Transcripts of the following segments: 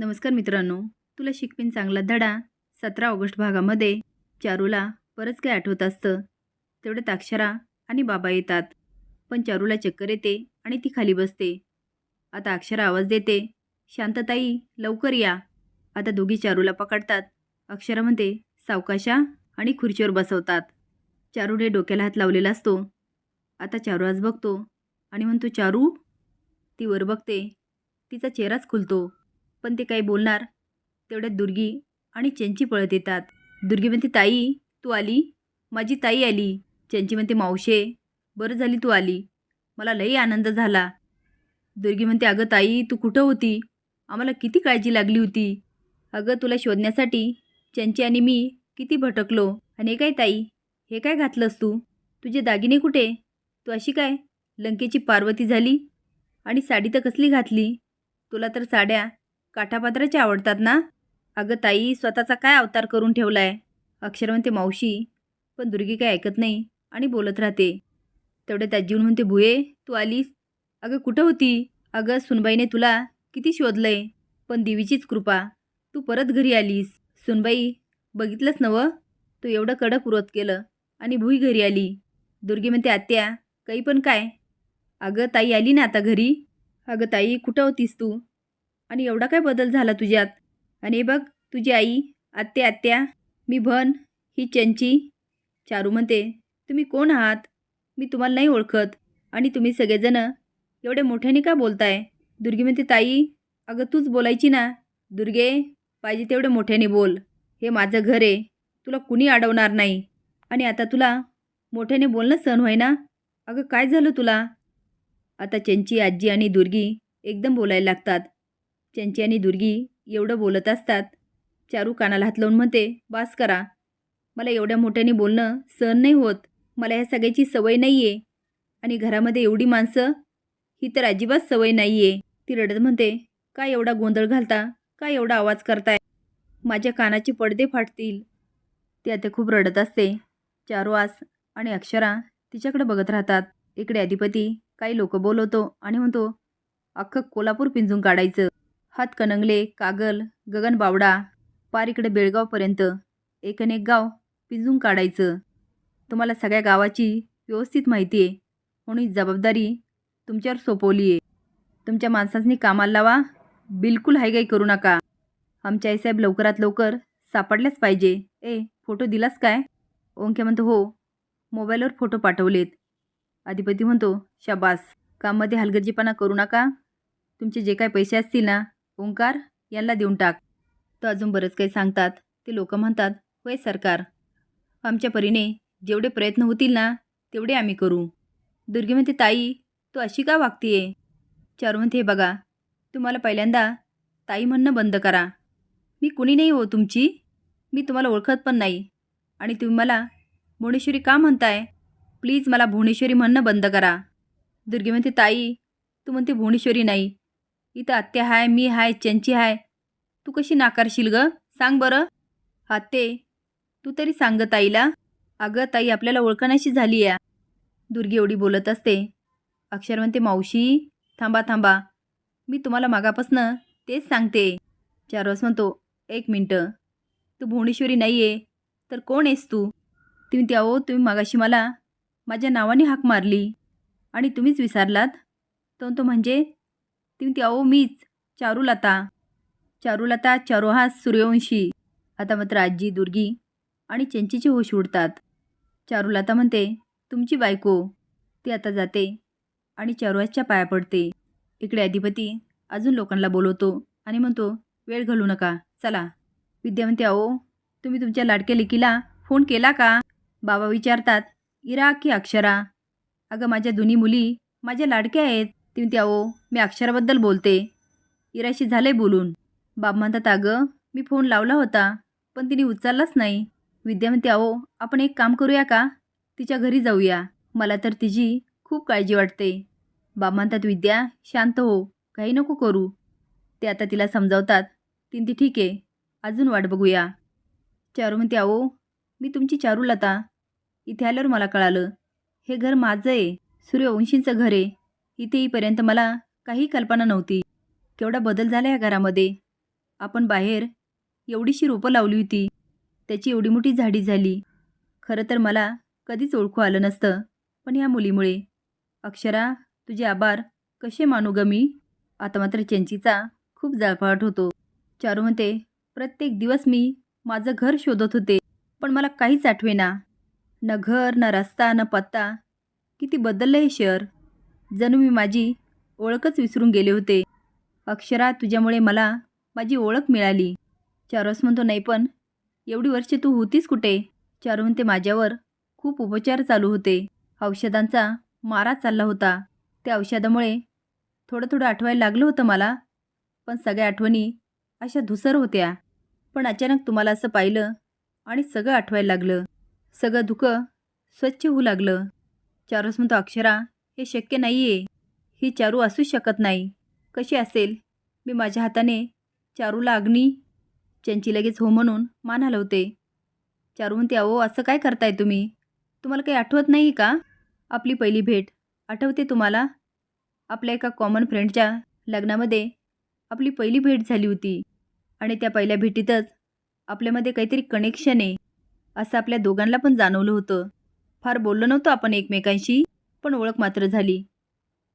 नमस्कार मित्रांनो तुला शिकपीन चांगला धडा. सतरा ऑगस्ट भागामध्ये चारूला बरंच काही आठवत असतं. तेवढ्यात अक्षरा आणि बाबा येतात. पण चारूला चक्कर येते आणि ती खाली बसते. आता अक्षरा आवाज देते शांतताई लवकर या. आता दोघी चारूला पकडतात. अक्षरा म्हणते सावकाशा आणि खुर्चीवर बसवतात. चारूने डोक्याला हात लावलेला असतो. आता चारू आज बघतो आणि म्हणतो चारू. ती वर बघते. तिचा चेहराच खुलतो. पण ते काही बोलणार. तेवढ्यात दुर्गी आणि चेंची पळत येतात. दुर्गी म्हणते ताई तू आली? माझी ताई आली. चेंची म्हणते मावशे बरं झाली तू आली. मला लई आनंद झाला. दुर्गी म्हणते अगं ताई तू कुठं होती? आम्हाला किती काळजी लागली होती. अगं तुला शोधण्यासाठी चंची आणि मी किती भटकलो. आणि हे काय ताई? हे काय घातलंस तू? तुझे दागिने कुठे? तू अशी काय? लंकेची पार्वती झाली? आणि साडी तर कसली घातली? तुला तर साड्या काठापात्राचे आवडतात ना? अगं ताई स्वतःचा काय अवतार करून ठेवलाय? अक्षर म्हणते मावशी. पण दुर्गी काय ऐकत नाही आणि बोलत राहते. तेवढे त्यात म्हणते भुये तू आलीस? अगं कुठं होती? अगं सुनबाईने तुला किती शोधलंय? पण देवीचीच कृपा. तू परत घरी आलीस. सुनबाई बघितलंच नवं तू एवढं कडक व्रत केलं आणि भुई घरी आली. दुर्गी म्हणते आत्या काही पण काय. अगं ताई आली ना आता घरी? अगं ताई कुठं होतीस तू? आणि एवढा काय बदल झाला तुझ्यात? आणि बघ तुझी आई आत्या आत्या मी भन ही चंची. चारू म्हणते तुम्ही कोण आहात? मी तुम्हाला नाही ओळखत. आणि तुम्ही सगळेजण एवढे मोठ्याने का बोलताय दुर्गी म्हणते ताई अगं तूच बोलायची ना. दुर्गे पाहिजे तेवढे मोठ्याने बोल. हे माझं घर आहे. तुला कुणी अडवणार नाही. आणि आता तुला मोठ्याने बोलणं सण होय ना? अगं काय झालं तुला आता चंची आजी आणि दुर्गी एकदम बोलायला लागतात. चंची आणि दुर्गी एवढं बोलत असतात. चारू कानाला हात लावून म्हणते बास करा. मला एवढ्या मोठ्याने बोलणं सहन नाही होत. मला ह्या सगळ्याची सवय नाही आहे आणि घरामध्ये एवढी माणसं ही तर अजिबात सवय नाही आहे ती रडत म्हणते का एवढा गोंधळ घालता? का एवढा आवाज करताय? माझ्या कानाचे पडदे फाटतील. ती आता खूप रडत असते. चारुआस आणि अक्षरा तिच्याकडे बघत राहतात. इकडे अधिपती काही लोक बोलवतो आणि म्हणतो अख्खं कोल्हापूर पिंजून काढायचं. हातकणंगले कागल गगन बावडा पार इकडे बेळगावपर्यंत एकन एक गाव पिंजून काढायचं. तुम्हाला सगळ्या गावाची व्यवस्थित माहिती आहे. म्हणून ही जबाबदारी तुमच्यावर सोपवली आहे. तुमच्या माणसांनी कामाला लावा. बिलकुल हायगाई करू नका. आमच्या आईसाहेब लवकरात लवकर सापडल्याच पाहिजे. ए फोटो दिलास काय? ओंके म्हणतो हो. मोबाईलवर फोटो पाठवलेत. अधिपती म्हणतो शाबास. काममध्ये हलगर्जीपणा करू नका. तुमचे जे काय पैसे असतील ना ओंकार यांना देऊन टाक. तर अजून बरंच काही सांगतात. ते लोक म्हणतात होय सरकार आमच्या परीने जेवढे प्रयत्न होतील ना तेवढे आम्ही करू. दुर्गे म्हणते ताई तू अशी का वागतीये? चारू म्हणते "हे बघा तुम्हाला पहिल्यांदा ताई म्हणणं बंद करा. मी कुणी नाही हो तुमची. मी तुम्हाला ओळखत पण नाही. आणि तुम्ही मला भुवनेश्वरी का म्हणताय? प्लीज मला भुवनेश्वरी म्हणणं बंद करा. दुर्गे म्हणते ताई तू म्हणते भुवनेश्वरी नाही. इथं आत्या हाय मी हाय चंची हाय. तू कशी नाकारशील ग? सांग बरं. आत्ते तू तरी सांग ताईला. अगं ताई आपल्याला ओळखण्याशी झाली या दुर्गी एवढी बोलत असते. अक्षर म्हणते मावशी थांबा थांबा. मी तुम्हाला मागापासनं तेच सांगते. चार वाज म्हणतो एक मिनटं. तू भुवनेश्वरी नाही आहे तर कोण आहेस तू? तुम्ही त्याओ तुम्ही मागाशी मला माझ्या नावाने हाक मारली आणि तुम्हीच विसारलात. तो तो म्हणजे ती म्हणते अहो मीच. चारुलता. चारुलता चारोहास सूर्यवंशी. आता मात्र आजी दुर्गी आणि चंचीचे होश उडतात. चारुलता म्हणते तुमची बायको. ती आता जाते आणि चारुहासच्या पाया पडते. इकडे अधिपती अजून लोकांना बोलवतो आणि म्हणतो वेळ घालू नका. चला. विद्या म्हणते अहो तुम्ही तुमच्या लाडक्या लेकीला फोन केला का? बाबा विचारतात इरा की अक्षरा? अगं माझ्या दोन्ही मुली माझ्या लाडक्या आहेत. ती म्हणते अहो मी अक्षराबद्दल बोलते. इराशी झालंय बोलून. बाब म्हणतात अगं मी फोन लावला होता पण तिने उचललाच नाही. विद्या म्हणते अहो आपण एक काम करूया का? तिच्या घरी जाऊया. मला तर तिची खूप काळजी वाटते. बाब म्हणतात विद्या शांत हो. काही नको करू. ते आता तिला समजावतात. तीन ती ठीक आहे. अजून वाट बघूया. चारू म्हणते अहो मी तुमची चारूलता. इथे आल्यावर मला कळालं हे घर माझं आहे. सूर्यवंशींचं घर आहे. इथे येईपर्यंत मला काही कल्पना नव्हती. केवढा बदल झाला या घरामध्ये. आपण बाहेर एवढीशी रोपं लावली होती. त्याची एवढी मोठी झाडी झाली. खरं तर मला कधीच ओळखू आलं नसतं पण या मुलीमुळे. अक्षरा तुझे आभार. कसे मानू ग मी? आता मात्र चंचीचा खूप जाळफाट होतो. चारू म्हणते प्रत्येक दिवस मी माझं घर शोधत होते पण मला काहीच आठवेना. न घर न रस्ता न पत्ता. किती बदललं हे शहर. जणू मी माझी ओळखच विसरून गेले होते. अक्षरा तुझ्यामुळे मला माझी ओळख मिळाली. चारूस म्हणतो नाही पण एवढी वर्षे तू होतीस कुठे? चारू म्हणते माझ्यावर खूप उपचार चालू होते. औषधांचा मारा चालला होता. त्या औषधामुळे थोडं थोडं आठवायला लागलं होतं मला पण सगळ्या आठवणी अशा धुसर होत्या. पण अचानक तुम्हाला असं पाहिलं आणि सगळं आठवायला लागलं. सगळं धुकं स्वच्छ होऊ लागलं. चारूस म्हणतो अक्षरा हे शक्य नाही आहे ही चारू असूच शकत नाही. कशी असेल? मी माझ्या हाताने चारूला अग्नी त्यांची लगेच हो म्हणून मान हलवते. चारू म्हणते अहो असं काय करताय तुम्ही? तुम्हाला काही आठवत नाही का? आपली पहिली भेट. आठवते तुम्हाला? आपल्या एका कॉमन फ्रेंडच्या लग्नामध्ये आपली पहिली भेट झाली होती. आणि त्या पहिल्या भेटीतच आपल्यामध्ये काहीतरी कनेक्शन आहे. असं आपल्या दोघांना पण जाणवलं होतं. फार बोललो नव्हतो आपण एकमेकांशी. पण ओळख मात्र झाली.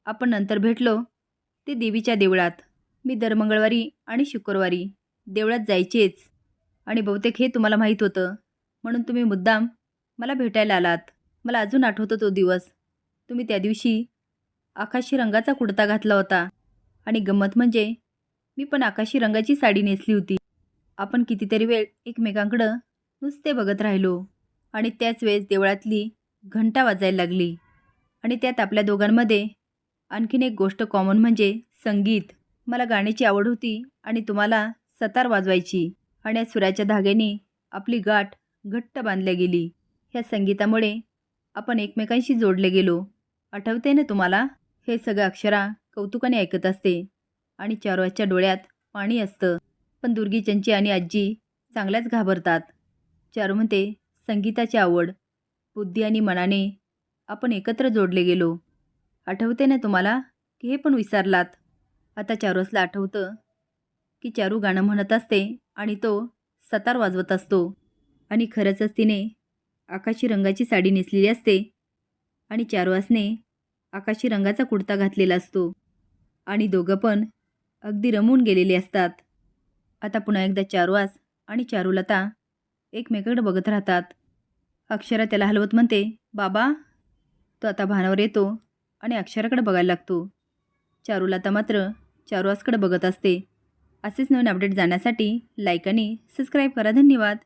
आपण नंतर भेटलो ते देवीच्या देवळात. मी दर मंगळवारी आणि शुक्रवारी देवळात जायचेच. आणि बहुतेक हे तुम्हाला माहीत होतं. म्हणून तुम्ही मुद्दाम मला भेटायला आलात. मला अजून आठवतो तो दिवस. तुम्ही त्या दिवशी आकाशी रंगाचा कुडता घातला होता. आणि गंमत म्हणजे मी पण आकाशी रंगाची साडी नेसली होती. आपण कितीतरी वेळ एकमेकांकडं नुसते बघत राहिलो. आणि त्याच वेळेस देवळातली घंटा वाजायला लागली. आणि त्यात आपल्या दोघांमध्ये आणखीन एक गोष्ट कॉमन म्हणजे संगीत. मला गाण्याची आवड होती आणि तुम्हाला सतार वाजवायची आणि या सुराच्या धाग्याने आपली गाठ घट्ट बांधल्या गेली. ह्या संगीतामुळे आपण एकमेकांशी जोडले गेलो. आठवते ना तुम्हाला? हे सगळं अक्षरा कौतुकाने ऐकत असते आणि चारोच्या डोळ्यात पाणी असतं. पण दुर्गी चंची आणि आजी चांगल्याच घाबरतात. चारू म्हणते संगीताची आवड बुद्धी आणि मनाने आपण एकत्र जोडले गेलो. आठवते ना तुम्हाला की हे पण विसरलात. आता चारोसला आठवतं की चारू गाणं म्हणत असते आणि तो सतार वाजवत असतो. आणि खरंचच तिने आकाशी रंगाची साडी नेसलेली असते आणि चारुवासने आकाशी रंगाचा कुडता घातलेला असतो. आणि दोघं पण अगदी रमून गेलेले असतात. आता पुन्हा एकदा चारुवास आणि चारुलता एकमेकाकडे बघत राहतात. अक्षरा त्याला हलवत म्हणते बाबा तो आता भानावर येतो आणि अक्षराकडे बघायला लागतो. चारूला आता मात्र चारुवासकडे बघत असते. असेच नवीन अपडेट जाण्यासाठी लाईक आणि सबस्क्राईब करा. धन्यवाद.